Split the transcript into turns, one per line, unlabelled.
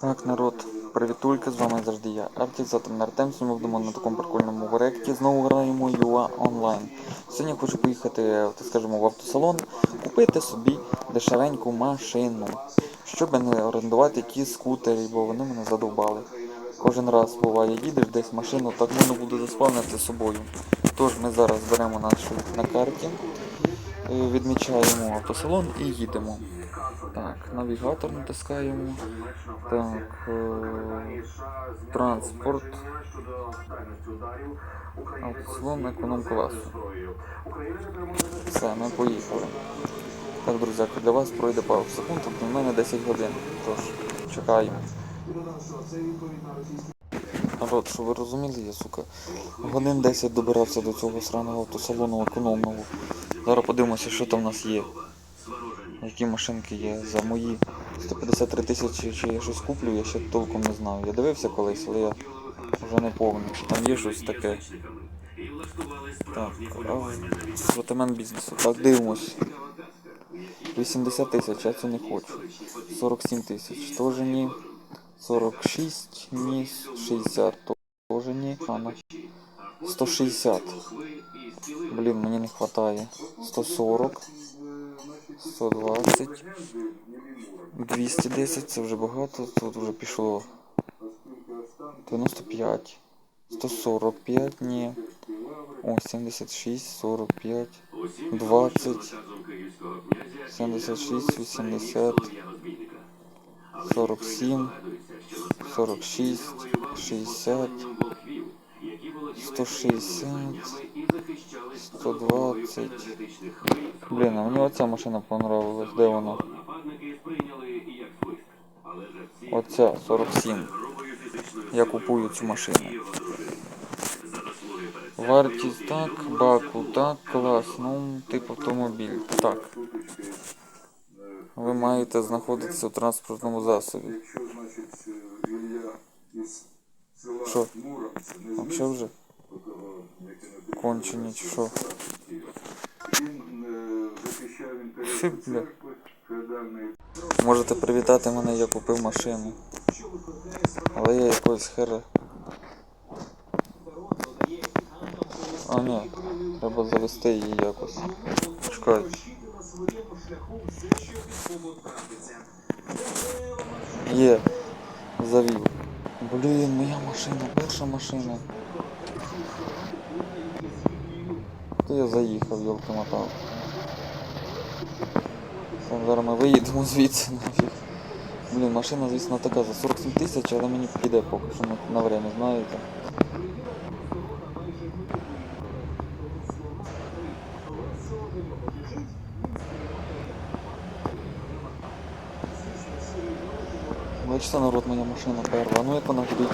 Так, народ, привітульки, з вами завжди я, Артік, на Артем, сьогодні ми будемо на такому прикольному проєкті, знову граємо UA онлайн. Сьогодні хочу поїхати, так скажемо, в автосалон, купити собі дешевеньку машину, щоб не орендувати ті скутери, бо вони мене задовбали. Кожен раз буває, їдеш десь машину, так можна буде заспавнити собою. Тож ми зараз беремо нашу на карті, е, відмічаємо автосалон і їдемо. Так, навігатор натискаємо. Так, е, транспорт. Автослон економ класу. Все, ми поїхали. Так, друзі, для вас пройде пару секунд, тобто в мене 10 годин. Тож, чекаємо. Народ, що ви розуміли, я, сука, годин 10 добирався до цього сраного автосалону економного. Зараз подивимося, що там в нас є. Які машинки є за мої 153 тисячі, чи я щось куплю, я ще толком не знаю. Я дивився колись, але я вже не повний. Там є щось таке. Так, асортимент бізнесу. Так, дивимось. 80 тисяч, я це не хочу. 47 тисяч, теж ні. 46, ні. 60, теж ні. А, на 160. Блін, мені не вистачає. 140. 120. 210, це вже багато, тут вже пішло 95, 145, ні. О, 76, 45, 20, 76, 80, 47, 46, 60, 160, 120. Блін, а мені оця машина понравилась, де вона? Оця 47. Я купую цю машину. Вартість так, баку так, клас, ну, тип автомобіль. Так. Ви маєте знаходитися у транспортному засобі. Що? Вообще вже
на
кончені чи що? Бля. Можете привітати мене, я купив машину. Але я якогось хера. А ні, треба завести її якось. Чекай. Є, завів. Блін, моя машина, перша машина. То я заїхав, йолки мотав. Так, зараз ми виїдемо звідси нафіг. Блін, машина, звісно, така за 47 тисяч, але мені піде поки що на, на время, знаєте. Бачите, народ, моя машина перва. Ну як вона ходить?